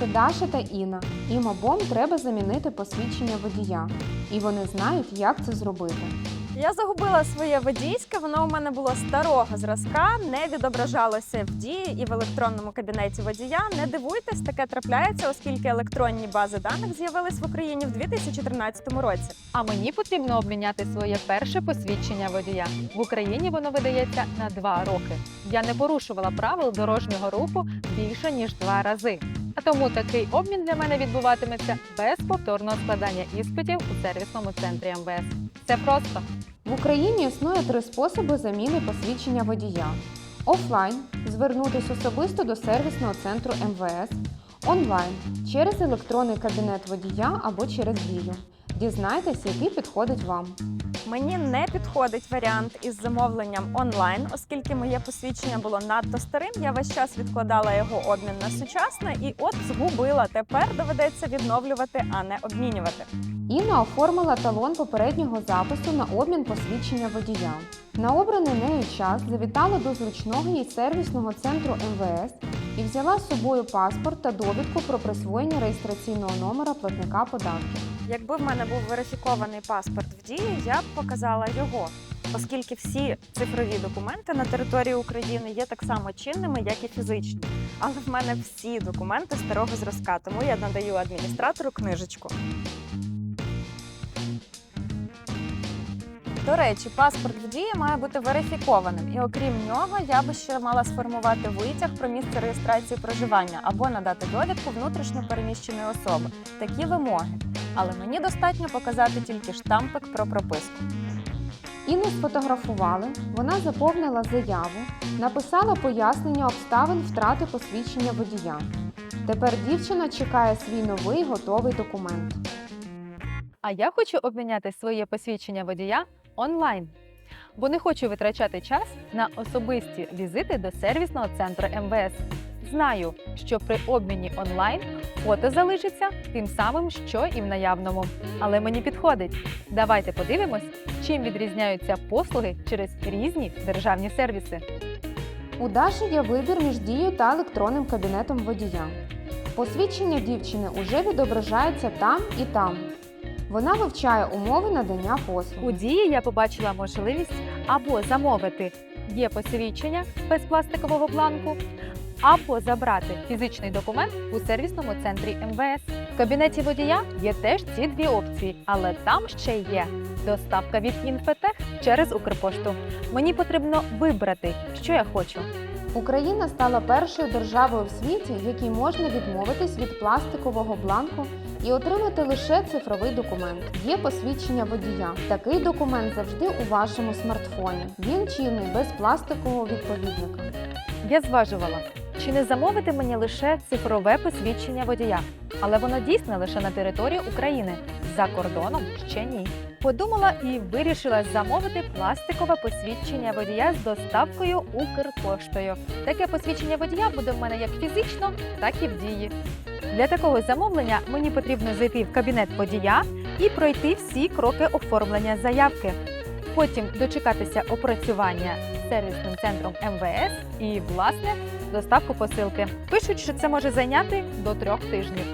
Це Даша та Інна. Їм обом треба замінити посвідчення водія. І вони знають, як це зробити. Я загубила своє водійське, воно у мене було старого зразка, не відображалося в дії і в електронному кабінеті водія. Не дивуйтесь, таке трапляється, оскільки електронні бази даних з'явились в Україні в 2013 році. А мені потрібно обміняти своє перше посвідчення водія. В Україні воно видається на два роки. Я не порушувала правил дорожнього руху більше ніж два рази. А тому такий обмін для мене відбуватиметься без повторного складання іспитів у сервісному центрі МВС. Це просто. В Україні існує три способи заміни посвідчення водія: офлайн звернутися особисто до сервісного центру МВС, онлайн через електронний кабінет водія або через дію. Дізнайтесь, який підходить вам. Мені не підходить варіант із замовленням онлайн, оскільки моє посвідчення було надто старим. Я весь час відкладала його обмін на сучасне і от згубила. Тепер доведеться відновлювати, а не обмінювати. Інна оформила талон попереднього запису на обмін посвідчення водія. На обраний нею час завітала до зручного їй сервісного центру МВС і взяла з собою паспорт та довідку про присвоєння реєстраційного номера платника податків. Якби в мене був верифікований паспорт в дії, я б показала його, оскільки всі цифрові документи на території України є так само чинними, як і фізичні. Але в мене всі документи старого зразка, тому я надаю адміністратору книжечку. До речі, паспорт в дії має бути верифікованим, і окрім нього, я би ще мала сформувати витяг про місце реєстрації проживання або надати довідку внутрішньо переміщеної особи. Такі вимоги. Але мені достатньо показати тільки штампик про прописку. Інну сфотографували, вона заповнила заяву, написала пояснення обставин втрати посвідчення водія. Тепер дівчина чекає свій новий готовий документ. А я хочу обміняти своє посвідчення водія онлайн, бо не хочу витрачати час на особисті візити до сервісного центру МВС. Знаю, що при обміні онлайн фото залишиться тим самим, що і в наявному. Але мені підходить. Давайте подивимось, чим відрізняються послуги через різні державні сервіси. У Даші є вибір між дією та електронним кабінетом водія. Посвідчення дівчини уже відображається там і там. Вона вивчає умови надання У дії я побачила можливість або замовити є посвідчення без пластикового бланку, або забрати фізичний документ у сервісному центрі МВС. В кабінеті водія є теж ці дві опції, але там ще є доставка від інфотех через Укрпошту. Мені потрібно вибрати, що я хочу. Україна стала першою державою в світі, якій можна відмовитись від пластикового бланку і отримати лише цифровий документ. Є посвідчення водія. Такий документ завжди у вашому смартфоні. Він чинний без пластикового відповідника. Я зважувала, чи не замовити мені лише цифрове посвідчення водія, але воно дійсне лише на території України. За кордоном ще ні. Подумала і вирішила замовити пластикове посвідчення водія з доставкою Укрпоштою. Таке посвідчення водія буде в мене як фізично, так і в дії. Для такого замовлення мені потрібно зайти в кабінет водія і пройти всі кроки оформлення заявки. Потім дочекатися опрацювання сервісним центром МВС і, власне, доставку посилки. Пишуть, що це може зайняти до трьох тижнів.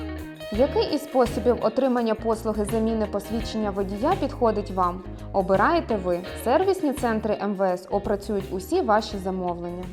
Який із способів отримання послуги заміни посвідчення водія підходить вам? Обираєте ви. Сервісні центри МВС опрацюють усі ваші замовлення.